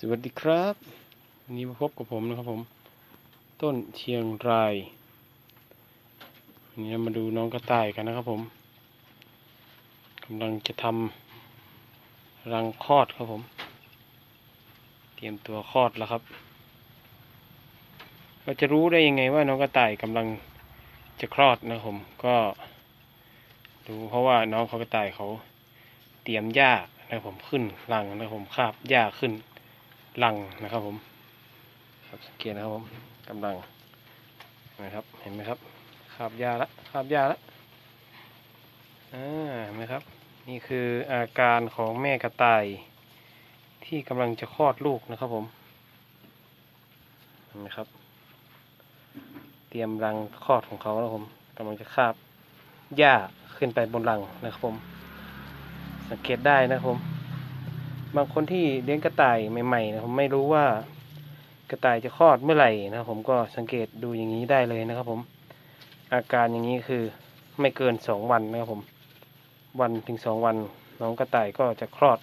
สวัสดีครับวันนี้มาพบกับผมนะครับผม ต้นเชียงรายวันนี้มาดูน้องกระต่ายกันนะครับผมกำลังจะทำรังคลอดครับผม เตรียมตัวคลอดแล้วครับ เราจะรู้ได้ยังไงว่าน้องกระต่ายกำลังจะคลอดนะครับผมก็ดูเพราะว่าน้องเขากระต่ายเขาเตรียมหญ้านะครับผมขึ้นรังนะครับผมคาบหญ้าขึ้น ลังนะครับผมครับสังเกตนะครับผมกำลังนะครับเห็นไหมครับคาบยาละคาบยาละอ่าเห็นไหมครับ นี่คืออาการของแม่กระต่าย ที่กำลังจะคลอดลูกนะครับผมเห็นไหมครับ เตรียมรังคลอดของเขาแล้วผมกำลังจะคาบหญ้าขึ้นไปบนรังนะครับผม สังเกตได้นะครับผม บางคนที่เลี้ยงกระต่ายใหม่ๆนะผมไม่รู้ว่ากระต่ายจะคลอดเมื่อไหร่นะผมก็สังเกตดูอย่างนี้ได้เลยนะครับผม อาการอย่างนี้คือไม่เกินสองวันนะครับผม วันถึงสองวันน้องกระต่ายก็จะคลอด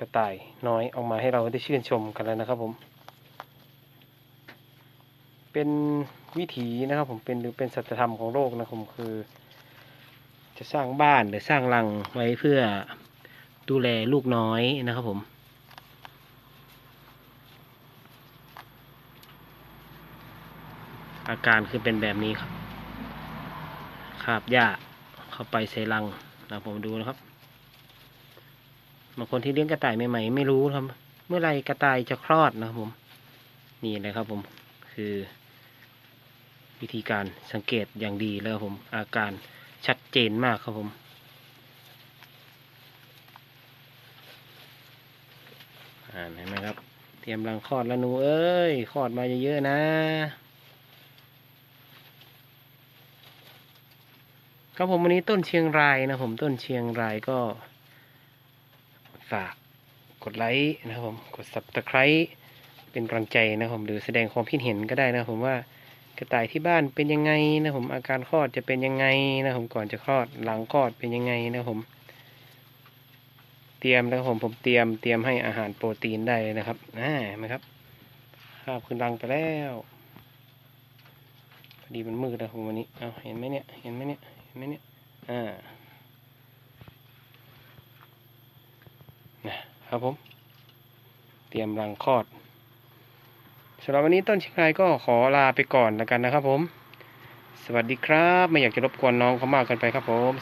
กระต่ายน้อยออกมาให้เราได้ชื่นชมกันแล้วนะครับผม เป็นวิถีนะครับผมเป็นหรือเป็นสัจธรรมของโลกนะผมคือ จะสร้างบ้านหรือสร้างรังไว้เพื่อ ดูแลลูกน้อยนะครับผม อาการคือเป็นแบบนี้ครับคาบหญ้าเข้าไปใส่รังนะผมดูนะครับบางคนที่เลี้ยงกระต่ายใหม่ๆไม่รู้ครับ เมื่อไรกระต่ายจะคลอดนะครับผม นี่เลยครับผมคือ วิธีการสังเกตอย่างดีแล้วผม อาการชัดเจนมากครับผมานเห็นไหมครับ เตรียมรังคลอดแล้วหนูเอ้ยคลอดมาเยอะๆนะ ครับผมวันนี้ต้นเชียงรายนะผมต้นเชียงรายก็ฝากกดไลค์นะครับผมกด subscribe เป็นกำลังใจนะครับผมหรือแสดงความคิดเห็นก็ได้นะผมว่ากระต่ายที่บ้านเป็นยังไงนะผมอาการคลอดจะเป็นยังไงนะผมก่อนจะคลอดหลังคลอดเป็นยังไงนะผม เตรียมแล้วผมผมเตรียมเตรียมให้อาหารโปรตีนได้เลยนะครับอ่าเห็นไหมครับข้าวขึ้นรังไปแล้วพอดีมันมืดแล้วผมวันนี้เอาเห็นไหมเนี่ยเห็นไหมเนี่ยเห็นไหมเนี่ยอ่านะครับผม เตรียมรังคลอดสำหรับวันนี้ต้นชิคายก็ขอลาไปก่อนแล้วกันนะครับผม สวัสดีครับ ไม่อยากจะรบกวนน้องเขามากเกินไปครับผม